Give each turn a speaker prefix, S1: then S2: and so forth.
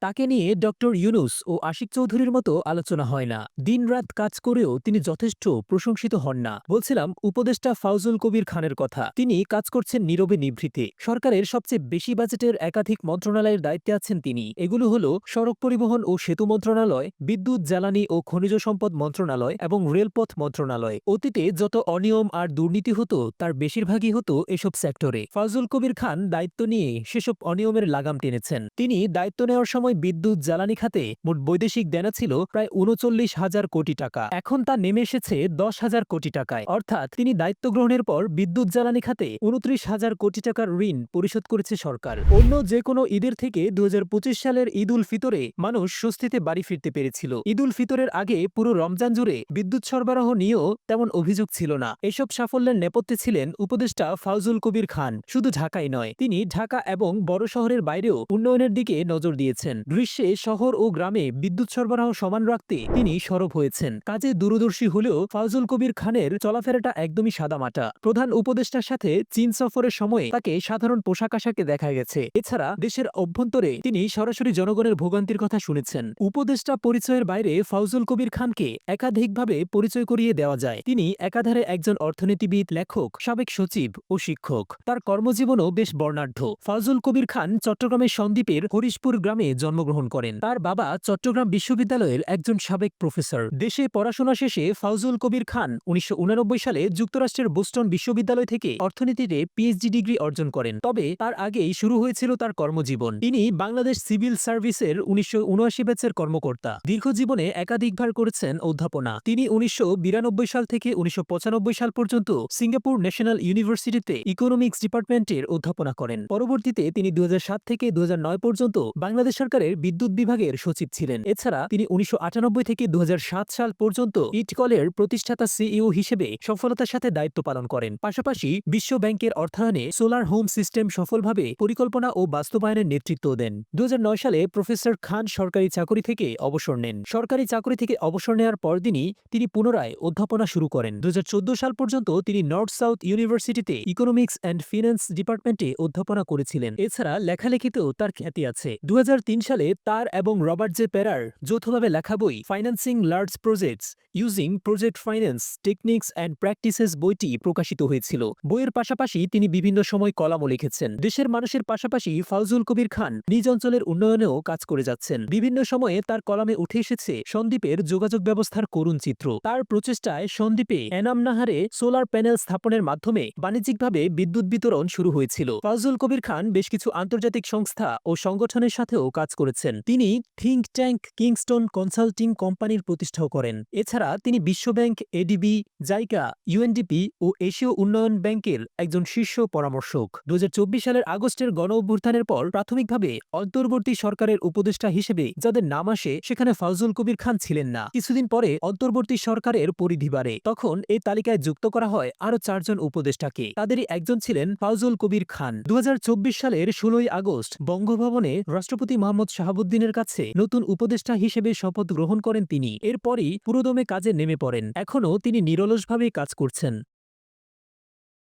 S1: তাকে নিয়ে ডক্টর ইউনুস ও আশিক চৌধুরীর মতো আলোচনা হয় না। দিনরাত কাজ করেও তিনি যথেষ্ট প্রশংসিত হন না। বলছিলাম, উপদেষ্টা ফাউজুল কবির খানের কথা। তিনি কাজ করছেন নীরবে নিভৃতে। সরকারের সবচেয়ে বেশি বাজেটের একাধিক মন্ত্রণালয়ের দায়িত্বে আছেন তিনি। এগুলো হল সড়ক পরিবহন ও সেতু মন্ত্রণালয়, বিদ্যুৎ, জ্বালানি ও খনিজ সম্পদ মন্ত্রণালয় এবং রেলপথ মন্ত্রণালয়। অতীতে যত অনিয়ম আর দুর্নীতি হতো, তার বেশিরভাগই হতো এসব সেক্টরে। ফাজুল কবির খান দায়িত্ব নিয়ে সেসব অনিয়মের লাগাম টেনেছেন। তিনি দায়িত্ব নেওয়ার সময় বিদ্যুৎ জ্বালানি খাতে মোট বৈদেশিক দেনা ছিল প্রায় উনচল্লিশ হাজার কোটি টাকা। এখন তা নেমে এসেছে দশ হাজার কোটি টাকায়। অর্থাৎ তিনি দায়িত্ব গ্রহণের পর বিদ্যুৎ জ্বালানি খাতে উনত্রিশ হাজার কোটি টাকার ঋণ পরিশোধ করেছে সরকার। অন্য যে কোনো ঈদের থেকে দু হাজার পঁচিশ সালের ঈদ উল ফিতরে মানুষ স্বস্তিতে বাড়ি ফিরতে পেরেছিল। ঈদ উল ফিতরের আগে পুরো রমজান জুড়ে বিদ্যুৎ সরবরাহ নিয়েও তেমন অভিযোগ ছিল না। এসব সাফল্যের নেপথ্যে ছিলেন উপদেষ্টা ফাউজুল কবির খান। শুধু ঢাকাই নয়, তিনি ঢাকা এবং বড় শহরের বাইরেও উন্নয়নের দিকে নজর দিয়েছেন। গ্রীষ্মে শহর ও গ্রামে বিদ্যুৎ সরবরাহ সমান রাখতে তিনি সরব হয়েছেন। কাজে দূরদর্শী হলেও ফাউজুল কবির খানের চলাফেরাটা একদমই সাদামাটা। প্রধান উপদেষ্টার সাথে চীন সফরের সময়ে তাকে সাধারণ পোশাক আশাকে দেখা গেছে। এছাড়া দেশের অভ্যন্তরে তিনি সরাসরি জনগণের ভোগান্তির কথা শুনেছেন। উপদেষ্টা পরিচয়ের বাইরে ফাউজুল কবির খানকে একাধিকভাবে পরিচয় করিয়ে দেওয়া যায়। তিনি একাধারে একজন অর্থনীতিবিদ, লেখক, সাবেক সচিব ও শিক্ষক। তার কর্মজীবনও বেশ বর্ণাঢ্য। ফাউজুল কবির খান চট্টগ্রামের সন্দ্বীপের হরিশপুর গ্রামে জন্মগ্রহণ করেন। তার বাবা চট্টগ্রাম বিশ্ববিদ্যালয়ের একজন সাবেক প্রফেসর। দেশে পড়াশোনা শেষে ফাউজুল কবির খান উনিশশো সালে যুক্তরাষ্ট্রের বোস্টন বিশ্ববিদ্যালয় থেকে অর্থনীতিতে পিএইচডি ডিগ্রি অর্জন করেন। তবে তার আগেই শুরু হয়েছিল তার কর্মজীবন। তিনি বাংলাদেশ সিভিল সার্ভিসের উনিশশো ব্যাচের কর্মকর্তা। দীর্ঘজীবনে একাধিকবার করেছেন অধ্যাপনা। তিনি উনিশশো বিরানব্বই সাল থেকে উনিশশো পঁচানব্বই সাল পর্যন্ত সিঙ্গাপুর ন্যাশনাল ইউনিভার্সিটিতে ইকোনমিক্স ডিপার্টমেন্টের অধ্যাপনা করেন। পরবর্তীতে তিনি দু হাজার সাত থেকে দু হাজার নয় পর্যন্ত বাংলাদেশ সরকারের বিদ্যুৎ বিভাগের সচিব ছিলেন। এছাড়া তিনি উনিশশো আটানব্বই থেকে দু সাল পর্যন্ত ইটকলের প্রতিষ্ঠাতা সিইও হিসেবে সফলতার সাথে দায়িত্ব পালন করেন। পাশাপাশি বিশ্ব ব্যাংকের অর্থায়নে সোলার হোম সিস্টেম সফলভাবে পরিকল্পনা ও বাস্তবায়নের নেতৃত্ব দেন। দু সালে প্রফেসর খান সরকারি চাকরি থেকে অবসর নেন। সরকারি চাকরি থেকে অবসর নেওয়ার পরদিনই তিনি পুনরায় অধ্যাপনা শুরু করেন। দু হাজার চোদ্দ সাল পর্যন্ত তিনি নর্থ সাউথ ইউনিভার্সিটিতে ইকোনমিক্স অ্যান্ড ফিন্যান্স ডিপার্টমেন্টে অধ্যাপনা করেছিলেন। এছাড়া লেখালেখিতেও তার খ্যাতি আছে। দুই হাজার তিন সালে তার এবং রবার্ট জে পেরার যৌথভাবে লেখা বই financing large projects using project finance techniques and practices বইটি প্রকাশিত হয়েছিল। বইয়ের পাশাপাশি তিনি বিভিন্ন সময় কলামও লিখেছেন। দেশের মানুষের পাশাপাশি ফাউজুল কবির খান নিজ অঞ্চলের উন্নয়নেও কাজ করে যাচ্ছেন। বিভিন্ন সময়ে তার কলামে উঠে এসেছে সন্দ্বীপের যোগাযোগ ব্যবস্থার করুণ চিত্র। তার প্রচেষ্টায় সন্দ্বীপে এনাম নাহারে সোলার প্যানেল স্থাপনের মাধ্যমে বাণিজ্যিকভাবে বিদ্যুৎ বিতরণ শুরু হয়েছিল। ফাউজুল কবির খান বেশ কিছু আন্তর্জাতিক সংস্থা ও সংগঠনের সাথেও কাজ করেছেন। তিনি থিঙ্ক ট্যাঙ্ক কিংস্টোন কনসাল্টিং কোম্পানির প্রতিষ্ঠাও করেন। এছাড়া তিনি বিশ্বব্যাংক, এডিবি, জাইকা, ইউএনডিপি ও এশীয় উন্নয়ন ব্যাংকের একজন শীর্ষ পরামর্শক। দু সালের আগস্টের গণ অভ্যুত্থানের পর প্রাথমিকভাবে অন্তর্বর্তী সরকারের উপদেষ্টা হিসেবে যাদের নাম আসে, সেখানে ফাউজুল কবির খান ছিলেন না। কিছুদিন পরে অন্তর্বর্তী সরকারের পরিধি বাড়ে। তখন এই তালিকায় যুক্ত করা হয় আরও চারজন উপদেষ্টাকে। তাদেরই একজন ছিলেন ফাউজুল কবির খান। দু হাজার চব্বিশ সালের ষোলোই আগস্ট বঙ্গভবনে রাষ্ট্রপতি মোহাম্মদ শাহাবুদ্দিনের কাছে নতুন উপদেষ্টা হিসেবে শপথ গ্রহণ করেন তিনি। এরপরই পুরোদমে কাজে নেমে পড়েন। এখনও তিনি নিরলসভাবেই কাজ করছেন।